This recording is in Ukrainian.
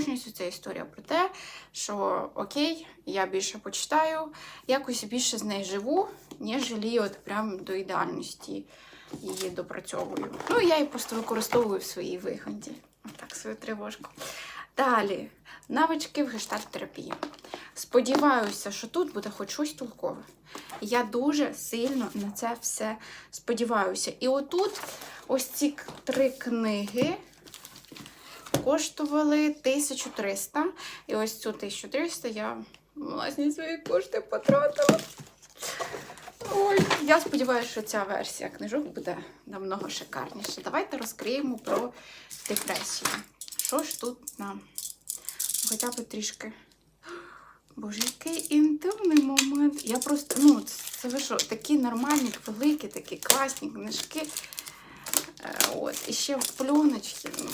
обожнююся. Це історія про те, що окей, я більше почитаю, якось більше з нею живу, ніж от прям до ідеальності її допрацьовую. Ну, я її просто використовую в своїй виході. Отак, свою тривожку. Далі, навички в гештальт-терапії. Сподіваюся, що тут буде хоч щось толкове. Я дуже сильно на це все сподіваюся. І отут ось ці три книги коштували 1300. І ось цю 1300 я власні свої кошти потратила. Ой, я сподіваюся, що ця версія книжок буде намного шикарніше. Давайте розкриємо про депресію. Що ж тут нам? Хоча б трішки. Боже, який інтимний момент. Я просто, ну, це ви що, такі нормальні, великі, такі класні книжки. Е, От, і ще в пленочці. Ну.